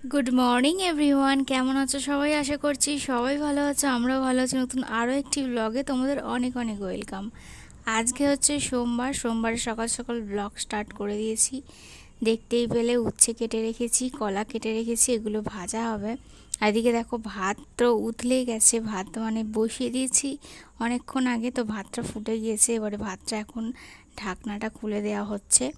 Good morning everyone কেমন আছো সবাই? আশা করছি সবাই ভালো আছো, আমরাও ভালো আছি। নতুন আরও একটি ব্লগে তোমাদের অনেক অনেক ওয়েলকাম আজকে হচ্ছে সোমবার। সোমবার সকাল সকাল ব্লগ স্টার্ট করে দিয়েছি। দেখতেই পেলে উচ্ছে কেটে রেখেছি, কলা কেটে রেখেছি, এগুলো ভাজা হবে। এদিকে দেখো, ভাত তো উতলেই গেছে। ভাত মানে বসিয়ে দিয়েছি অনেকক্ষণ আগে, তো ভাতটা ফুটে গিয়েছে। এবারে ভাতটা এখন ঢাকনাটা খুলে দেওয়া হচ্ছে।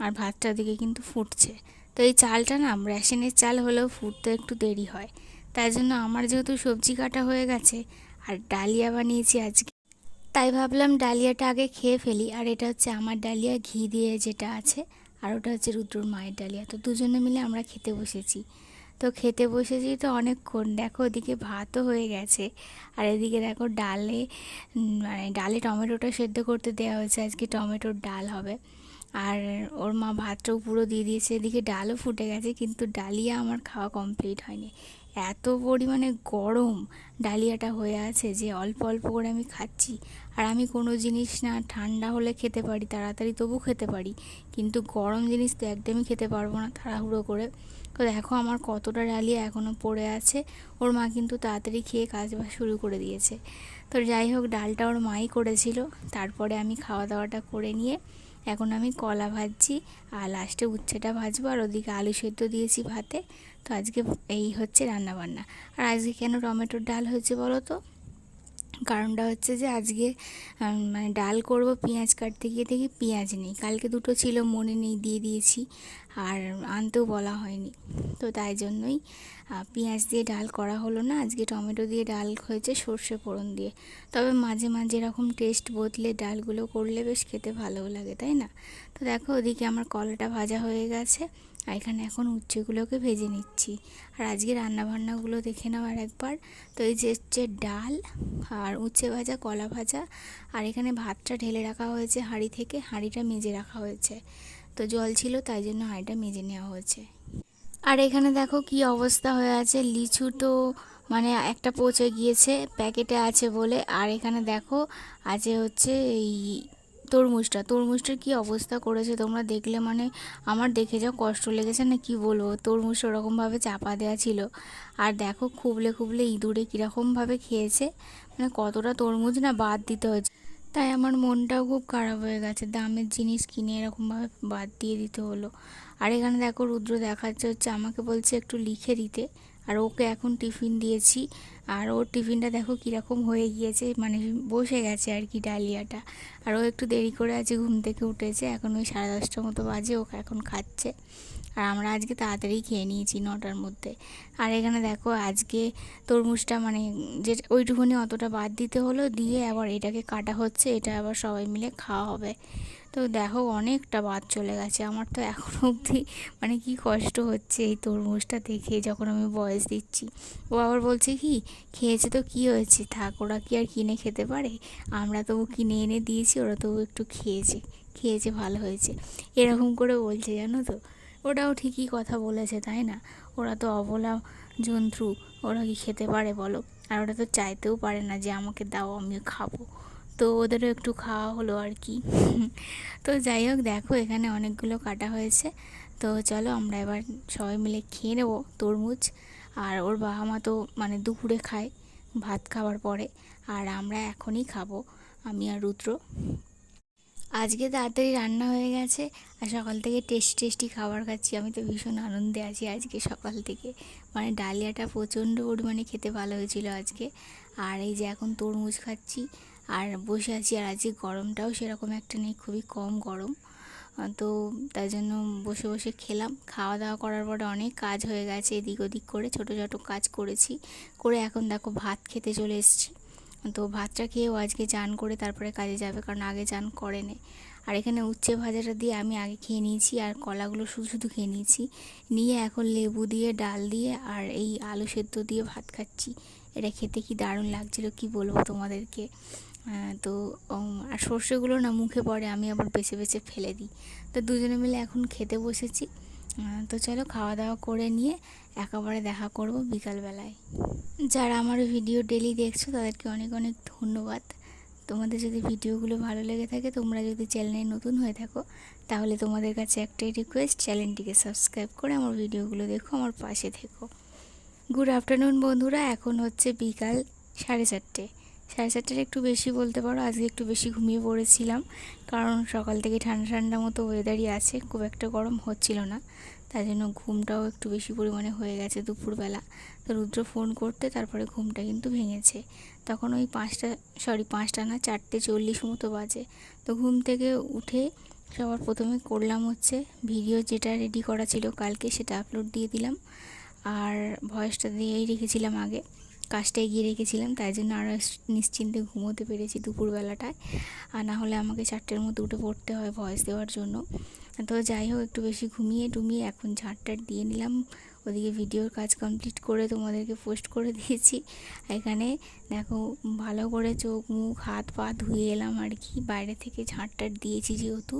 আর ভাতটা ওদিকে কিন্তু ফুটছে। তো এই চালটা না রেশনের চাল হলেও ফুটতে একটু দেরি হয়। তাই জন্য আমার যেহেতু সবজি কাটা হয়ে গেছে আর ডালিয়া বানিয়েছি আজকে। তাই ভাবলাম ডালিয়াটা আগে খেয়ে ফেলি আর এটা হচ্ছে আমার ডালিয়া ঘি দিয়ে যেটা আছে আর ওটা হচ্ছে রুদ্রর মায়ের ডালিয়া। তো দুজনে মিলে আমরা খেতে বসেছি। তো খেতে বসেছি তো অনেকক্ষণ। দেখো ওদিকে ভাতও হয়ে গেছে আর এদিকে দেখো ডালে মানে ডালে টমেটোটা সেদ্ধ করতে দেওয়া হয়েছে। আজকে টমেটোর ডাল হবে। আর ওর মা ভাতটাও পুরো দিয়ে দিয়েছে। এদিকে ডালও ফুটে গেছে, কিন্তু ডালিয়া আমার খাওয়া কমপ্লিট হয়নি। এত পরিমাণে গরম ডালিয়াটা হয়ে আছে যে অল্প অল্প করে আমি খাচ্ছি। আর আমি কোনো জিনিস না ঠান্ডা হলে খেতে পারি, তাড়াতাড়ি তবু খেতে পারি। কিন্তু গরম জিনিস তো একদমই খেতে পারব না তাড়াহুড়ো করে। তো দেখো আমার কতটা ডালিয়া এখনও পড়ে আছে। ওর মা কিন্তু তাড়াতাড়ি খেয়ে কাজ শুরু করে দিয়েছে। তো যাই হোক, ডালটা ওর মাই করেছিল। তারপরে আমি খাওয়া দাওয়াটা করে নিয়ে এখন আমি কলা ভাজছি আর লাস্টে উচ্ছেটা ভাজবো আর ওদিকে আলু সেদ্ধ দিয়েছি ভাতে। তো আজকে এই হচ্ছে রান্নাবান্না। আর আজকে কেন টমেটোর ডাল হয়েছে বলো তো? কারণটা হচ্ছে যে আজকে মানে ডাল করব, পেঁয়াজ কাটতে গিয়ে দেখি পেঁয়াজ নেই। কালকে দুটো ছিল, মনে নেই, দিয়ে দিয়েছি আর আনতেও বলা হয়নি। তো তাই জন্যই পেঁয়াজ দিয়ে ডাল করা হলো না। আজকে টমেটো দিয়ে ডাল হয়েছে, সর্ষে ফোড়ন দিয়ে। তবে মাঝে মাঝে এরকম টেস্ট বদলে ডালগুলো করলে বেশ খেতে ভালোও লাগে, তাই না? তো দেখো ওদিকে আমার কলাটা ভাজা হয়ে গেছে। আর এখানে এখন উচ্ছেগুলোকে ভেজে নিচ্ছি। আর আজকে রান্নাবান্নাগুলো দেখে নাও আর একবার। তো এই যে হচ্ছে ডাল আর উচ্ছে ভাজা, কলা ভাজা, আর এখানে ভাতটা ঢেলে রাখা হয়েছে হাঁড়ি থেকে। হাঁড়িটা মেজে রাখা হয়েছে। তো জল ছিল, তাই জন্য হাঁড়িটা মেজে নেওয়া হয়েছে। আর এখানে দেখো কি অবস্থা হয়ে আছে। লিচু তো মানে একটা পচে গিয়েছে, প্যাকেটে আছে বলে। আর এখানে দেখো আছে হচ্ছে এই তরমুজটা, তরমুজটার কি অবস্থা করেছে তোমরা দেখলে? মানে আমার দেখে যাও কষ্ট লেগেছে, না কি বলব? তরমুজ ওরকমভাবে চাপা দেওয়া ছিল। আর দেখো খুবলে খুবলে ইঁদুরে কীরকমভাবে খেয়েছে। মানে কতটা তরমুজ না বাদ দিতে হয়েছে। তাই আমার মনটাও খুব খারাপ হয়ে গেছে। দামের জিনিস কিনে এরকমভাবে বাদ দিয়ে দিতে হলো। আর এখানে দেখো রুদ্র দেখাচ্ছে, হচ্ছে আমাকে বলছে একটু লিখে দিতে। আর ওকে এখন টিফিন দিয়েছি। আর ওর টিফিনটা দেখো কীরকম হয়ে গিয়েছে মানে বসে গেছে আর কি ডালিয়াটা। আর ও একটু দেরি করে আছে ঘুম থেকে উঠেছে, এখন ওই সাড়ে দশটার মতো বাজে, ওকে এখন খাচ্ছে। আর আমরা আজকে তাড়াতাড়ি খেয়ে নিয়েছি নটার মধ্যে। আর এখানে দেখো আজকে তরমুজটা মানে যে ওইটুকুনি অতটা বাদ দিতে হলো, দিয়ে আবার এটাকে কাটা হচ্ছে, এটা আবার সবাই মিলে খাওয়া হবে। তো দেখো অনেকটা বাদ চলে গেছে। আমার তো এখনও অবধি মানে কি কষ্ট হচ্ছে এই তরমুজটা দেখে যখন আমি বয়স দিচ্ছি। ও আবার বলছে কি, খেয়েছে তো কি হয়েছে? থাক, ওরা কি আর কিনে খেতে পারে? আমরা তবু কিনে এনে দিয়েছি, ওরা তবু একটু খেয়েছে। খেয়েছে, ভালো হয়েছে। এরকম করে বলছে, জানো তো? ওটাও ঠিকই কথা বলেছে, তাই না? ওরা তো অবলা জন্তু, ওরা কি খেতে পারে বলো? আর ওরা তো চাইতেও পারে না যে আমাকে দাও, আমিও খাব। তো ওদেরও একটু খাওয়া হলো আর কি। তো যাই হোক, দেখো এখানে অনেকগুলো কাটা হয়েছে। তো চলো আমরা এবার সবাই মিলে খেয়ে নেব তরমুজ। আর ওর বাবা মা তো মানে দুপুরে খায় ভাত খাওয়ার পরে। আর আমরা এখনই খাব, আমি আর রুদ্র। আজকে তাড়াতাড়ি রান্না হয়ে গেছে আর সকাল থেকে টেস্টি টেস্টি খাবার খাচ্ছি। আমি তো ভীষণ আনন্দে আছি আজকে সকাল থেকে। মানে ডালিয়াটা প্রচণ্ড পরিমাণে খেতে ভালো হয়েছিল আজকে। আর এই যে এখন তরমুজ খাচ্ছি আর বসে আছি আর আজকে গরমটাও সেরকম একটা নেই, খুবই কম গরম। তো তাই জন্য বসে বসে খেলাম। খাওয়া দাওয়া করার পরে অনেক কাজ হয়ে গেছে, এদিক ওদিক করে ছোটো ছোটো কাজ করেছি। করে এখন দেখো ভাত খেতে চলে এসেছি। তো ভাতটা খেয়েও আজকে চান করে তারপরে কাজে যাবে, কারণ আগে চান করে নে। আর এখানে উচ্ছে ভাজাটা দিয়ে আমি আগে খেয়ে নিয়েছি আর কলাগুলো শুধু শুধু খেয়ে নিয়েছি। নিয়ে এখন লেবু দিয়ে, ডাল দিয়ে আর এই আলু সেদ্ধ দিয়ে ভাত খাচ্ছি। এটা খেতে কি দারুণ লাগছিল, কি বলব তোমাদেরকে? তো আর সর্ষেগুলো না মুখে পড়ে, আমি আবার বেছে বেছে ফেলে দিই। তো দুজনে মিলে এখন খেতে বসেছি। তো চলো খাওয়া দাওয়া করে নিয়ে একেবারে দেখা করব বিকালবেলায়। যারা আমার ভিডিও ডেলি দেখছ, তাদেরকে অনেক অনেক ধন্যবাদ। তোমাদের যদি ভিডিওগুলো ভালো লেগে থাকে, তোমরা যদি চ্যানেলে নতুন হয়ে থাকো, তাহলে তোমাদের কাছে একটাই রিকোয়েস্ট চ্যানেলটিকে সাবস্ক্রাইব করে আমার ভিডিওগুলো দেখো, আমার পাশে থেকো। গুড আফটারনুন বন্ধুরা। এখন হচ্ছে বিকাল সাড়ে চারটে। সাড়ে চারটের একটু বেশি বলতে পারো। আজকে একটু বেশি ঘুমিয়ে পড়েছিলাম। কারণ সকাল থেকে ঠান্ডা ঠান্ডা মতো ওয়েদারই আছে। খুব একটা গরম হচ্ছিল না। তাই জন্য ঘুমটাও একটু বেশি পরিমাণে হয়ে গেছে দুপুরবেলা। তো রুদ্র ফোন করতে, তারপরে ঘুমটা কিন্তু ভেঙেছে। তখন ওই পাঁচটা সরি পাঁচটা না, চারটে চল্লিশ মতো বাজে। তো ঘুম থেকে উঠে সবার প্রথমে করলাম হচ্ছে ভিডিও যেটা রেডি করা ছিল কালকে সেটা আপলোড দিয়ে দিলাম। আর ভয়েসটা দিয়েই রেখেছিলাম আগে। কাজটা এগিয়ে রেখেছিলাম, তাই জন্য আরও নিশ্চিন্তে ঘুমোতে পেরেছি দুপুরবেলাটায়। আর না হলে আমাকে চারটের মধ্যে উঠে পড়তে হয় ভয়েস দেওয়ার জন্য। তো যাই হোক, একটু বেশি ঘুমিয়ে টুমিয়ে এখন ঝাড়টার দিয়ে নিলাম। ওদিকে ভিডিওর কাজ কমপ্লিট করে তোমাদেরকে পোস্ট করে দিয়েছি। এখানে দেখো, ভালো করে চোখ, মুখ, হাত, পা ধুয়ে এলাম আর কি। বাইরে থেকে ঝাঁটটার দিয়েছি যেহেতু,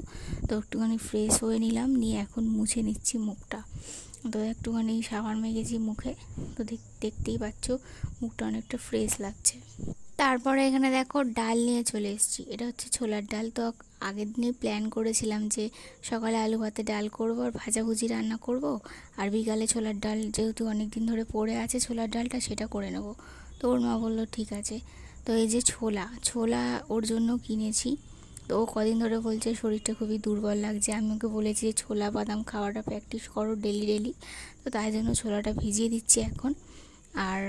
তো একটুখানি ফ্রেশ হয়ে নিলাম, নিয়ে এখন মুছে নিচ্ছি মুখটা। তো একটুখানি সাবান মেখেছি মুখে, তো দেখতেই পাচ্ছ মুখটা অনেকটা ফ্রেশ লাগছে। তারপরে এখানে দেখো ডাল নিয়ে চলে এসেছি, এটা হচ্ছে ছোলার ডাল। তো আগের দিনে প্ল্যান করেছিলাম যে সকালে আলু ভাতে ডাল করব আর ভাজাভুজি রান্না করব, আর বিকালে ছোলার ডাল যেহেতু অনেক দিন ধরে পড়ে আছে ছোলার ডালটা সেটা করে নেব। তো ওর মা বলল, ঠিক আছে। তো এই যে ছোলা ছোলা ওর জন্য কিনেছি। তো কদিন ধরে বলছে শরীরটা খুবই দুর্বল লাগছে। আমি ওকে বলেছি যে ছোলা বাদাম খাওয়াটা প্র্যাকটিস করো ডেলি ডেলি তো তাই জন্য ছোলাটা ভিজিয়ে দিচ্ছি এখন। আর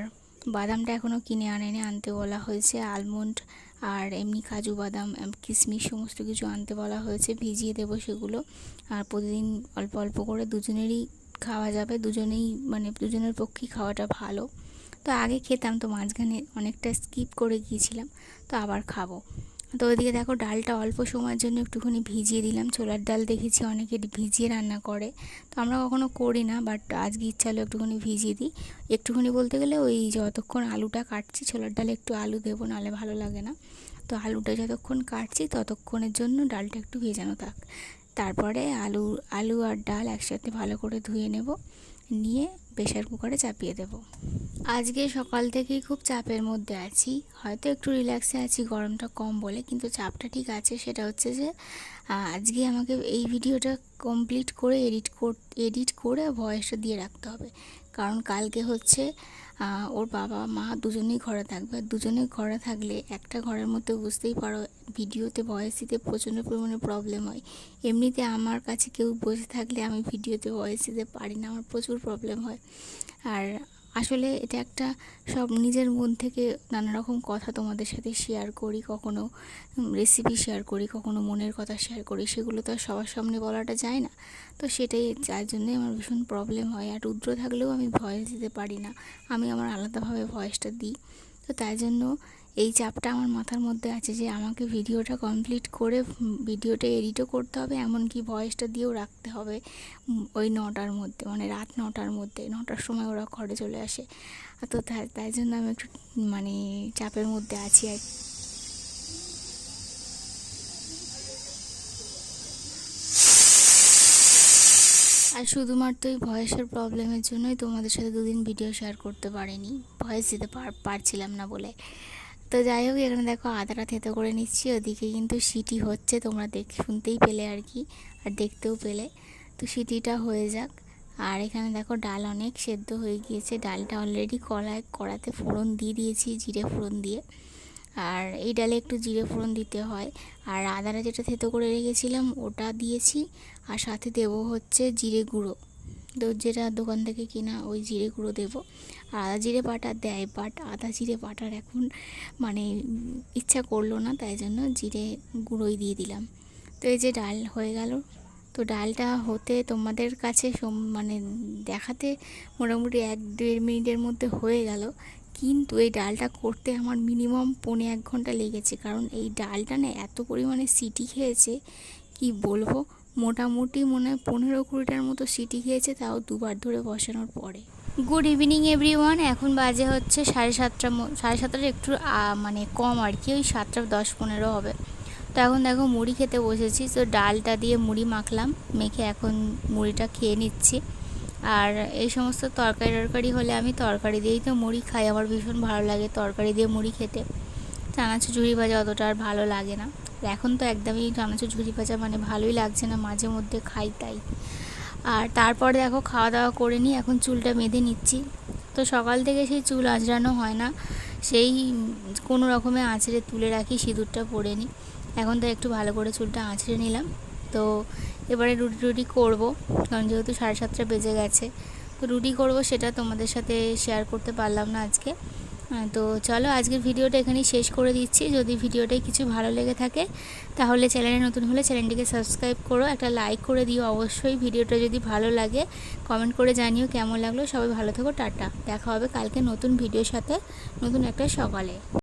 বাদামটা এখনও কিনে আনেনি, আনতে বলা হয়েছে। আলমন্ড আর এমনি কাজু বাদাম কিশমিশ সমস্ত কিছু আনতে বলা হয়েছে। ভিজিয়ে দেবো সেগুলো। আর প্রতিদিন অল্প অল্প করে দুজনেরই খাওয়া যাবে। দুজনেই মানে দুজনের পক্ষেই খাওয়াটা ভালো। তো আগে খেতাম, তো মাঝখানে অনেকটা স্কিপ করে গিয়েছিলাম। তো আবার খাব। তো ওইদিকে দেখো ডালটা অল্প সময়ের জন্য একটুখানি ভিজিয়ে দিলাম। ছোলার ডাল দেখেছি অনেকে ভিজিয়ে রান্না করে। তো আমরা কখনো করি না বাট আজকে ইচ্ছা হলো একটুখানি ভিজিয়ে দিই। একটুখানি বলতে গেলে ওই যতক্ষণ আলুটা কাটছি, ছোলার ডালে একটু আলু দেবো, নাহলে ভালো লাগে না। তো আলুটা যতক্ষণ কাটছি, ততক্ষণের জন্য ডালটা একটু ভেজানো থাক। তারপরে আলু আলু আর ডাল একসাথে ভালো করে ধুয়ে নেব। নিয়ে প্রেশার কুকারে চাপিয়ে দেব। আজকে সকাল থেকেই খুব চাপের মধ্যে আছি। হয়তো একটু রিল্যাক্সে আছি, গরমটা কম বলে, কিন্তু চাপটা ঠিক আছে। সেটা হচ্ছে যে আজকে আমাকে এই ভিডিওটা কমপ্লিট করে এডিট কর এডিট করে ভয়েসটা দিয়ে রাখতে হবে। কারণ কালকে হচ্ছে ওর বাবা, মা দুজনেই ঘরে থাকবে। দুজনে ঘরে থাকলে একটা ঘরের মধ্যে বুঝতেই পারো, ভিডিওতে ভয়েস দিতে প্রচণ্ড পরিমাণে প্রবলেম হয়। এমনিতে আমার কাছে কেউ বসে থাকলে আমি ভিডিওতে ভয়েস দিতে পারি না, আমার প্রচুর প্রবলেম হয়। আর আসলে এটা একটা সব নিজের মন থেকে নানা রকম কথা তোমাদের সাথে শেয়ার করি, কখনো রেসিপি শেয়ার করি, কখনো মনের কথা শেয়ার করি, সেগুলো তো আর সবার সামনে বলাটা যায় না। তো সেটাই যার জন্যে আমার ভীষণ প্রবলেম হয়। আর রুদ্র থাকলেও আমি ভয়েস দিতে পারি না। আমি আমার আলাদাভাবে ভয়েসটা দিই। তো তাই জন্য এই চাপটা আমার মাথার মধ্যে আছে যে আমাকে ভিডিওটা কমপ্লিট করে ভিডিওটা এডিটও করতে হবে, এমনকি ভয়েসটা দিয়েও রাখতে হবে ওই নটার মধ্যে মানে রাত নটার মধ্যে, নটার সময় ওরা ঘরে চলে আসে। তো তাই জন্য আমি একটু মানে চাপের মধ্যে আছি আর আর শুধুমাত্র এই ভয়েসের প্রবলেমের জন্যই তোমাদের সাথে দুদিন ভিডিও শেয়ার করতে পারিনি। ভয়েস দিতে পারছিলাম না বলে। তো যাই হোক, এখানে দেখো আদাটা থেতো করে নিচ্ছি। ওদিকে কিন্তু সিটি হচ্ছে, তোমরা দেখ শুনতেই পেলে আর কি, আর দেখতেও পেলে। তো সিটিটা হয়ে যাক। আর এখানে দেখো ডাল অনেক সেদ্ধ হয়ে গিয়েছে। ডালটা অলরেডি কড়ায় কড়াতে ফোড়ন দিয়ে দিয়েছি, জিরে ফোড়ন দিয়ে। আর এই ডালে একটু জিরে ফোড়ন দিতে হয়। আর আদাটা যেটা থেতো করে রেখেছিলাম, ওটা দিয়েছি। আর সাথে দেবো হচ্ছে জিরে গুঁড়ো। তো যেটা দোকান থেকে কিনা ওই জিরে গুঁড়ো দেবো। আর আদা জিরে বাটা দেয় বাট আদা জিরে বাটার এখন মানে ইচ্ছা করল না, তাই জন্য জিরে গুঁড়োই দিয়ে দিলাম। তো এই যে ডাল হয়ে গেল। তো ডালটা হতে তোমাদের কাছে মানে দেখাতে মোটামুটি এক দেড় মিনিটের মধ্যে হয়ে গেল। কিন্তু এই ডালটা করতে আমার মিনিমাম পৌনে এক ঘণ্টা লেগেছে, কারণ এই ডালটা না এত পরিমাণে সিটি খেয়েছে, কি বলব? মোটামুটি মনে হয় পনেরো কুড়িটার মতো সিটি খেয়েছে, তাও দুবার ধরে বসানোর পরে। গুড ইভিনিং এভরিওয়ান এখন বাজে হচ্ছে সাড়ে সাতটা সাড়ে সাতটার একটু মানে কম আর কি, ওই সাতটা দশ পনেরো হবে। তো এখন দেখো মুড়ি খেতে বসেছি, তো ডালটা দিয়ে মুড়ি মাখলাম, মেখে এখন মুড়িটা খেয়ে নিচ্ছি। আর এই সমস্ত তরকারি টরকারি হলে আমি তরকারি দিয়েই তো মুড়ি খাই, আমার ভীষণ ভালো লাগে তরকারি দিয়ে মুড়ি খেতে। চানাচুর ভাজা অতটা আর ভালো লাগে না। এখন তো একদমই চানাচুর ঝুড়ি ভাজা মানে ভালোই লাগছে না মাঝে মধ্যে খাই তাই। আর তারপর দেখো খাওয়া দাওয়া করে নিই এখন চুলটা বেঁধে নিচ্ছি। তো সকাল থেকে সেই চুল আঁচড়ানো হয় না, সেই কোনো রকমে আঁচড়ে তুলে রাখি, সিঁদুরটা পরে নিই। এখন তো একটু ভালো করে চুলটা আঁচড়ে নিলাম। তো এবারে রুটি রুটি করব, কারণ যেহেতু সাড়ে সাতটা বেজে গেছে। তো রুটি করব সেটা তোমাদের সাথে শেয়ার করতে পারলাম না আজকে। তো চলো আজকের ভিডিওটা এখানেই শেষ করে দিচ্ছি। যদি ভিডিওটায় কিছু ভালো লেগে থাকে, তাহলে চ্যানেলে নতুন হলে চ্যানেলটিকে সাবস্ক্রাইব করো, একটা লাইক করে দিও অবশ্যই। ভিডিওটা যদি ভালো লাগে, কমেন্ট করে জানিও কেমন লাগল। সবাই ভালো থেকো, টাটা। দেখা হবে কালকে নতুন ভিডিওর সাথে, নতুন একটা সকালে।